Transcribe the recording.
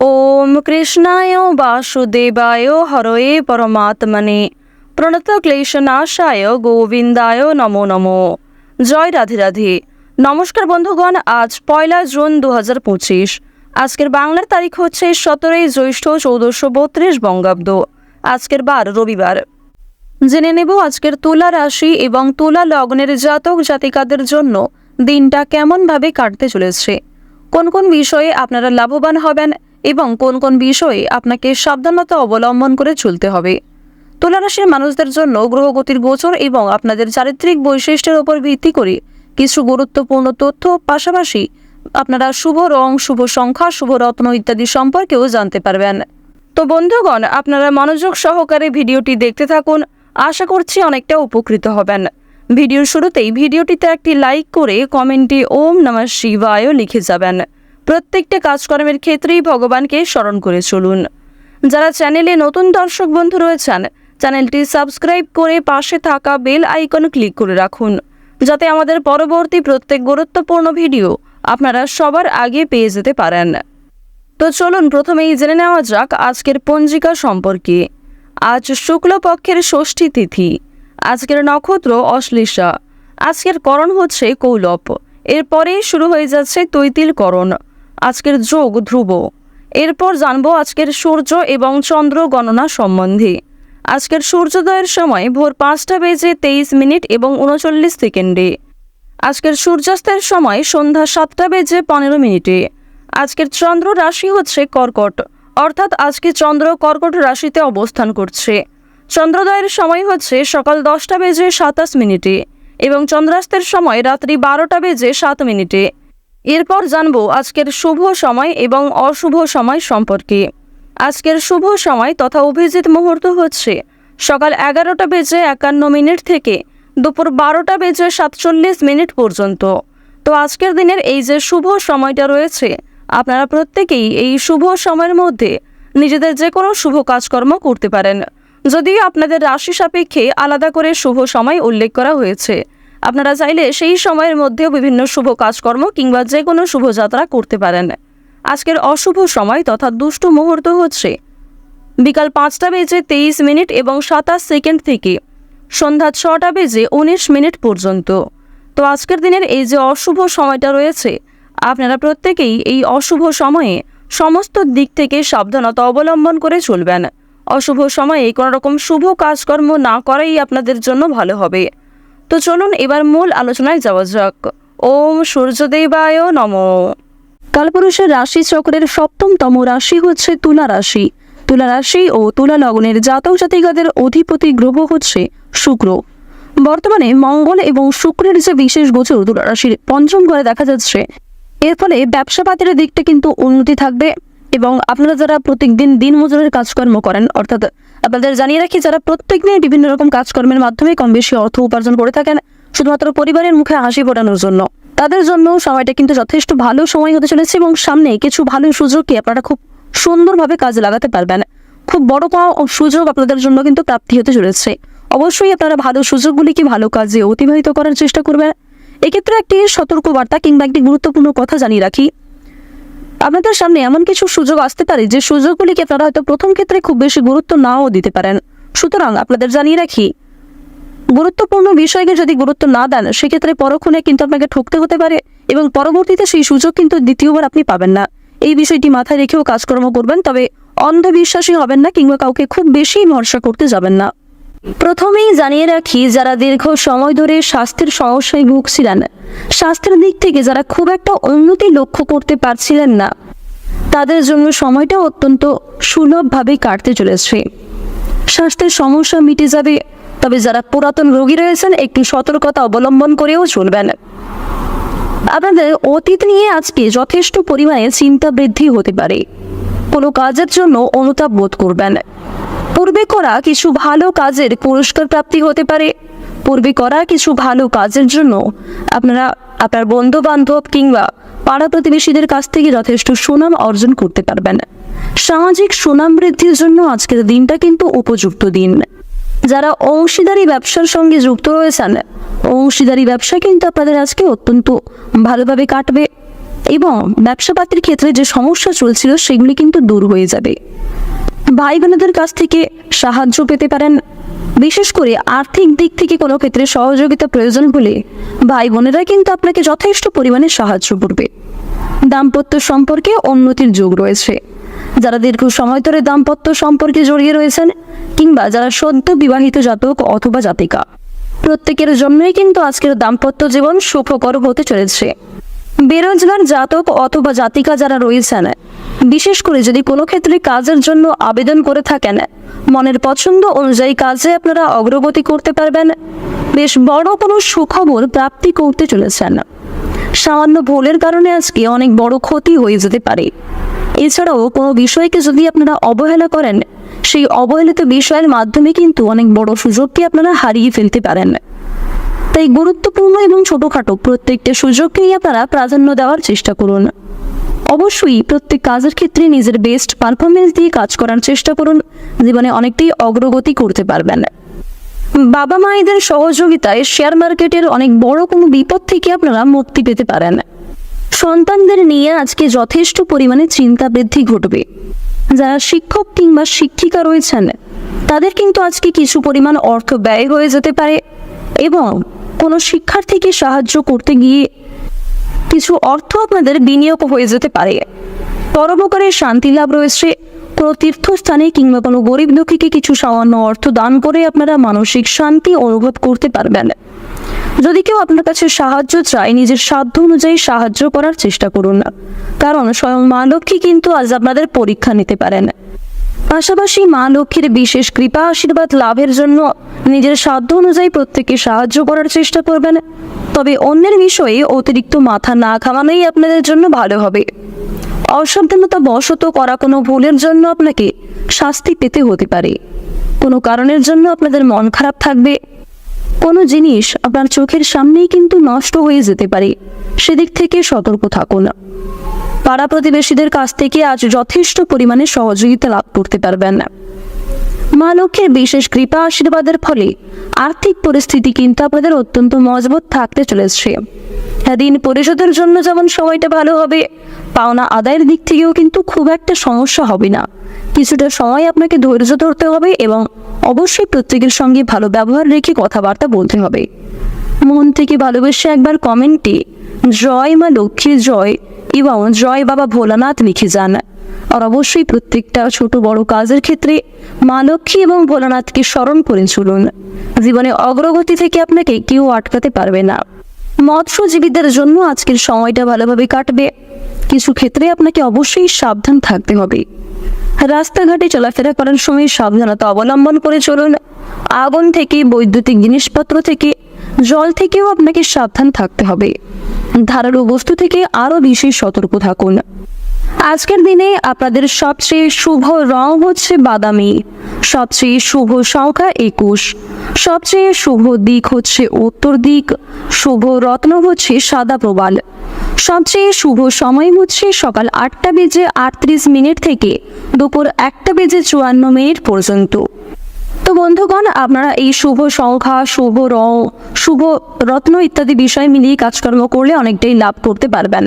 ওম কৃষ্ণায় বাসুদেবায় হরয়ে পরমাত্মনে প্রণত ক্লেশনাশায় গোবিন্দায় নমো নমো জয় রাধে রাধে নমস্কার বন্ধুগণ, আজ পয়লা জুন দু হাজার পঁচিশ। আজকের বাংলার তারিখ হচ্ছে সতেরোই জ্যৈষ্ঠ চৌদ্দশো বত্রিশ বঙ্গাব্দ। আজকের বার রবিবার। জেনে নেব আজকের তুলা রাশি এবং তুলা লগ্নের জাতক জাতিকাদের জন্য দিনটা কেমনভাবে কাটতে চলেছে। কোন কোন বিষয়ে আপনারা লাভবান হবেন এবং কোন কোন বিষয়ে আপনাকে সাবধানতা অবলম্বন করে চলতে হবে। তুলা রাশির মানুষদের জন্য গ্রহগতির গোচর এবং আপনাদের চারিত্রিক বৈশিষ্ট্যের উপর ভিত্তি করে কিছু গুরুত্বপূর্ণ তথ্য, পাশাপাশি আপনারা শুভ রং, শুভ সংখ্যা, শুভ রত্ন ইত্যাদি সম্পর্কেও জানতে পারবেন। তো বন্ধুগণ, আপনারা মনোযোগ সহকারে ভিডিওটি দেখতে থাকুন। আশা করছি অনেকটা উপকৃত হবেন। ভিডিওর শুরুতেই ভিডিওটিতে একটি লাইক করে কমেন্টে ওম নমঃ শিবায় লিখে যাবেন। প্রত্যেকটা কাজকর্মের ক্ষেত্রেই ভগবানকে স্মরণ করে চলুন। যারা চ্যানেলে নতুন দর্শক বন্ধু রয়েছেন, চ্যানেলটি সাবস্ক্রাইব করে পাশে থাকা বেল আইকন ক্লিক করে রাখুন, যাতে আমাদের পরবর্তী প্রত্যেক গুরুত্বপূর্ণ ভিডিও আপনারা সবার আগে পেয়ে যেতে পারেন। তো চলুন প্রথমেই জেনে নেওয়া যাক আজকের পঞ্জিকা সম্পর্কে। আজ শুক্লপক্ষের ষষ্ঠী তিথি, আজকের নক্ষত্র অশ্লেষা, আজকের করণ হচ্ছে কৌলপ, এরপরেই শুরু হয়ে যাচ্ছে তৈতিল করণ। আজকের যোগ ধ্রুব। এরপর জানব আজকের সূর্য এবং চন্দ্র গণনা সম্বন্ধে। আজকের সূর্যোদয়ের সময় ভোর পাঁচটা বেজে তেইশ মিনিট এবং উনচল্লিশ সেকেন্ডে। আজকের সূর্যাস্তের সময় সন্ধ্যা সাতটা বেজে পনেরো মিনিটে। আজকের চন্দ্র রাশি হচ্ছে কর্কট, অর্থাৎ আজকে চন্দ্র কর্কট রাশিতে অবস্থান করছে। চন্দ্রোদয়ের সময় হচ্ছে সকাল দশটা বেজে সাতাশ মিনিটে এবং চন্দ্রাস্তের সময় রাত্রি বারোটা বেজে সাত মিনিটে। এরপর জানব আজকের শুভ সময় এবং অশুভ সময় সম্পর্কে। আজকের শুভ সময় তথা অভিজিৎ মুহূর্ত হচ্ছে সকাল এগারোটা বেজে একান্ন মিনিট থেকে দুপুর বারোটা বেজে সাতচল্লিশ মিনিট পর্যন্ত। তো আজকের দিনের এই যে শুভ সময়টা রয়েছে, আপনারা প্রত্যেকেই এই শুভ সময়ের মধ্যে নিজেদের যে কোনো শুভ কাজকর্ম করতে পারেন। যদিও আপনাদের রাশি সাপেক্ষে আলাদা করে শুভ সময় উল্লেখ করা হয়েছে আপনারা চাইলে সেই সময়ের মধ্যেও বিভিন্ন শুভ কাজকর্ম কিংবা যে কোনো শুভযাত্রা করতে পারেন। আজকের অশুভ সময় তথা দুষ্টু মুহূর্ত হচ্ছে বিকাল পাঁচটা বেজে তেইশ মিনিট এবং সাতাশ সেকেন্ড থেকে সন্ধ্যা ছটা বেজে উনিশ মিনিট পর্যন্ত। তো আজকের দিনের এই যে অশুভ সময়টা রয়েছে, আপনারা প্রত্যেকেই এই অশুভ সময়ে সমস্ত দিক থেকে সাবধানতা অবলম্বন করে চলবেন। অশুভ সময়ে কোনো রকম শুভ কাজকর্ম না করাই আপনাদের জন্য ভালো হবে। তো চলুন এবার মূল আলোচনায় যাওয়া যাক। ওম সূর্যদেবায় নম। কালপুরুষের রাশি চক্রের সপ্তমতম রাশি হচ্ছে তুলা রাশি। তুলা রাশি ও তুলা লগ্নের জাতক জাতিকাদের অধিপতি গ্রহ হচ্ছে শুক্র। বর্তমানে মঙ্গল এবং শুক্রের যে বিশেষ গোচর তুলা রাশির পঞ্চম ঘরে দেখা যাচ্ছে, এর ফলে ব্যবসা পাতির দিকটা কিন্তু উন্নতি থাকবে এবং আপনারা যারা প্রত্যেকদিন দিন মজুরের কাজকর্ম করেন, অর্থাৎ আপনাদের জানিয়ে রাখি, যারা প্রত্যেকদিন বিভিন্ন রকম কাজকর্মের মাধ্যমে কম বেশি অর্থ উপার্জন করে থাকেন, শুধুমাত্র পরিবারের মুখে হাসি ফোটানোর জন্য। তাদের জন্য সময়টা কিন্তু যথেষ্ট ভালো সময় হতে চলেছে এবং সামনে কিছু ভালো সুযোগকে আপনারা খুব সুন্দরভাবে কাজে লাগাতে পারবেন। খুব বড় কোনো সুযোগ আপনাদের জন্য কিন্তু প্রাপ্তি হতে চলেছে। অবশ্যই আপনারা ভালো সুযোগগুলিকে ভালো কাজে অতিবাহিত করার চেষ্টা করবেন। এক্ষেত্রে একটি সতর্কবার্তা কিংবা একটি গুরুত্বপূর্ণ কথা জানিয়ে রাখি আপনাদের সামনে এমন কিছু সুযোগ আসতে পারে যে সুযোগগুলিকে আপনারা হয়তো প্রথম ক্ষেত্রে খুব বেশি গুরুত্ব নাও দিতে পারেন। সুতরাং আপনাদের জানিয়ে রাখি, গুরুত্বপূর্ণ বিষয়কে যদি গুরুত্ব না দেন, সেক্ষেত্রে পরক্ষণে কিন্তু আপনাকে ঠকতে হতে পারে এবং পরবর্তীতে সেই সুযোগ কিন্তু দ্বিতীয়বার আপনি পাবেন না। এই বিষয়টি মাথায় রেখেও কাজকর্ম করবেন, তবে অন্ধবিশ্বাসী হবেন না কিংবা কাউকে খুব বেশি ভরসা করতে যাবেন না। প্রথমেই জানিয়ে রাখি, যারা দীর্ঘ সময় ধরে স্বাস্থ্যের সমস্যায় ভুগছিলেন, স্বাস্থ্যের দিক থেকে যারা খুব একটা উন্নতি লক্ষ্য করতে পারছিলেন না, তাদের জন্য সময়টা অত্যন্ত সুলভভাবে কাটতে চলেছে। স্বাস্থ্যের সমস্যা মিটে যাবে, তবে যারা পুরাতন রোগী রয়েছেন, একটু সতর্কতা অবলম্বন করেও চলবেন। আপনাদের অতীত নিয়ে আজকে যথেষ্ট পরিমাণে চিন্তা বৃদ্ধি হতে পারে। কোনো কাজের জন্য অনুতাপ বোধ করবেন। পূর্বে করা কিছু ভালো কাজের পুরস্কার প্রাপ্তি হতে পারে। পূর্বে করা কিছু ভালো কাজের জন্য আপনারা আপনার বন্ধু বান্ধব কিংবা পাড়া প্রতিবেশীদের কাছ থেকে যথেষ্ট সুনাম অর্জন করতে পারবেন। সামাজিক সুনাম বৃদ্ধির জন্য আজকের দিনটা কিন্তু উপযুক্ত দিন। যারা অংশীদারি ব্যবসার সঙ্গে যুক্ত রয়েছেন, অংশীদারি ব্যবসা কিন্তু আপনাদের আজকে অত্যন্ত ভালোভাবে কাটবে এবং ব্যবসাপাতির ক্ষেত্রে যে সমস্যা চলছিল, সেগুলি কিন্তু দূর হয়ে যাবে। ভাই বোনদের কাছ থেকে সাহায্য পেতে পারেন। বিশেষ করে আর্থিক দিক থেকে কোনো ক্ষেত্রে সহযোগিতা প্রয়োজন হলে ভাই বোনেরা কিন্তু আপনাকে যথেষ্ট পরিমাণে সাহায্য করবে। দাম্পত্য সম্পর্কে উন্নতির যোগ রয়েছে। যারা দীর্ঘ সময় ধরে দাম্পত্য সম্পর্কে জড়িয়ে রয়েছেন কিংবা যারা সদ্য বিবাহিত জাতক অথবা জাতিকা, প্রত্যেকের জন্যই কিন্তু আজকের দাম্পত্য জীবন সুখকর হতে চলেছে। বেরোজগার জাতক অথবা জাতিকা যারা রয়েছেন বিশেষ করে যদি কোনো ক্ষেত্রে কাজের জন্য আবেদন করে থাকেন, মনের পছন্দ অনুযায়ী কাজে আপনারা অগ্রগতি করতে পারবেন। বেশ বড় কোনো সুখবর প্রাপ্তি করতে চলেছেন। সামান্য ভুলের কারণে আজকে অনেক বড় ক্ষতি হয়ে যেতে পারে। এছাড়াও কোনো বিষয়কে যদি আপনারা অবহেলা করেন, সেই অবহেলিত বিষয়ের মাধ্যমে কিন্তু অনেক বড় সুযোগকে আপনারা হারিয়ে ফেলতে পারেন। তাই গুরুত্বপূর্ণ এবং ছোটোখাটো প্রত্যেকটা সুযোগকেই আপনারা প্রাধান্য দেওয়ার চেষ্টা করুন। অবশ্যই প্রত্যেক কাজের ক্ষেত্রে নিজের বেস্ট পারফরমেন্স দিয়ে কাজ করার চেষ্টা করুন। জীবনে অনেকটাই অগ্রগতি করতে পারবেন। বাবা মায়েদের সহযোগিতায় শেয়ার মার্কেটের অনেক বড় কোনো বিপদ থেকে আপনারা মুক্তি পেতে পারেন। সন্তানদের নিয়ে আজকে যথেষ্ট পরিমাণে চিন্তা বৃদ্ধি ঘটবে। যারা শিক্ষক কিংবা শিক্ষিকা রয়েছেন, তাদের কিন্তু আজকে কিছু পরিমাণ অর্থ ব্যয় হয়ে যেতে পারে এবং কোনো শিক্ষার্থীকে সাহায্য করতে গিয়ে কিছু অর্থ আপনাদের বিনিয়োগ হয়ে যেতে পারে। পরোপকারের শান্তি লাভ রয়েছে। কোনো তীর্থস্থানে কিংবা কোনো গরিব দুঃখীকে কিছু সামান্য অর্থ দান করে আপনারা মানসিক শান্তি অনুভব করতে পারবেন। যদি কেউ আপনার কাছে সাহায্য চায়, নিজের সাধ্য অনুযায়ী সাহায্য করার চেষ্টা করুন না। কারণ স্বয়ং মা লক্ষ্মী কিন্তু আজ আপনাদের পরীক্ষা নিতে পারেন। পাশাপাশি মা লক্ষ্মীর বিশেষ কৃপা, আশীর্বাদ লাভের জন্য নিজের সাধ্য অনুযায়ী প্রত্যেককে সাহায্য করার চেষ্টা করবেন। তবে অন্যের বিষয়ে অতিরিক্ত মাথা না খাওয়ানোই আপনাদের জন্য ভালো হবে। অসাবধানতা বশত করা কোনো ভুলের জন্য আপনাকে শাস্তি পেতে হতে পারে। কোনো কারণের জন্য আপনাদের মন খারাপ থাকবে। কোনো জিনিস আপনার চোখের সামনেই কিন্তু নষ্ট হয়ে যেতে পারে। সেদিক থেকে সতর্ক থাকুন। পাড়া প্রতিবেশীদের কাছ থেকে আজ যথেষ্ট পরিমাণে সহযোগিতা লাভ করতে পারবেন। মা লক্ষ্মীর বিশেষ কৃপা আশীর্বাদের ফলে আর্থিক পরিস্থিতি কিন্তু আপনাদের অত্যন্ত মজবুত থাকতে চলেছে। ঋণ পরিশোধের জন্য যেমন সময়টা ভালো হবে, পাওনা আদায়ের দিক থেকেও কিন্তু খুব একটা সমস্যা হবে না। কিছুটা সময় আপনাকে ধৈর্য ধরতে হবে এবং অবশ্যই প্রত্যেকের সঙ্গে ভালো ব্যবহার রেখে কথাবার্তা বলতে হবে। মন থেকে ভালোবেসে একবার কমেন্টে, জয় মা লক্ষ্মীর জয়। এবং জয় বাবা ভোলানাথ লিখে যান। আর অবশ্যই প্রত্যেকটা ছোট বড় কাজের ক্ষেত্রে মা লক্ষ্মী এবং ভোলানাথকে স্মরণ করে চলুন। জীবনে অগ্রগতি থেকে আপনাকে কেউ আটকাতে পারবে না। মৎস্যজীবীদের জন্য আজকের সময়টা ভালোভাবে কাটবে। কিছু ক্ষেত্রে আপনাকে অবশ্যই সাবধান থাকতে হবে। রাস্তাঘাটে চলাফেরা করার সময় সাবধানতা অবলম্বন করে চলুন। আগুন থেকে, বৈদ্যুতিক জিনিসপত্র থেকে, জল থেকেও আপনাকে সাবধান থাকতে হবে। ধারালো বস্তু থেকে আরও বেশি সতর্ক থাকুন। আজকের দিনে আপনাদের সবচেয়ে শুভ রং হচ্ছে বাদামি, সবচেয়ে শুভ সংখ্যা একুশ, সবচেয়ে শুভ দিক হচ্ছে উত্তর দিক, শুভ রত্ন হচ্ছে সাদা প্রবাল, সবচেয়ে শুভ সময় হচ্ছে সকাল আটটা বেজে আটত্রিশ মিনিট থেকে দুপুর একটা বেজে চুয়ান্ন মিনিট পর্যন্ত। তো বন্ধুগণ, আপনারা এই শুভ সংখ্যা, শুভ রং, শুভ রত্ন ইত্যাদি বিষয় মিলিয়ে কাজকর্ম করলে অনেকটাই লাভ করতে পারবেন।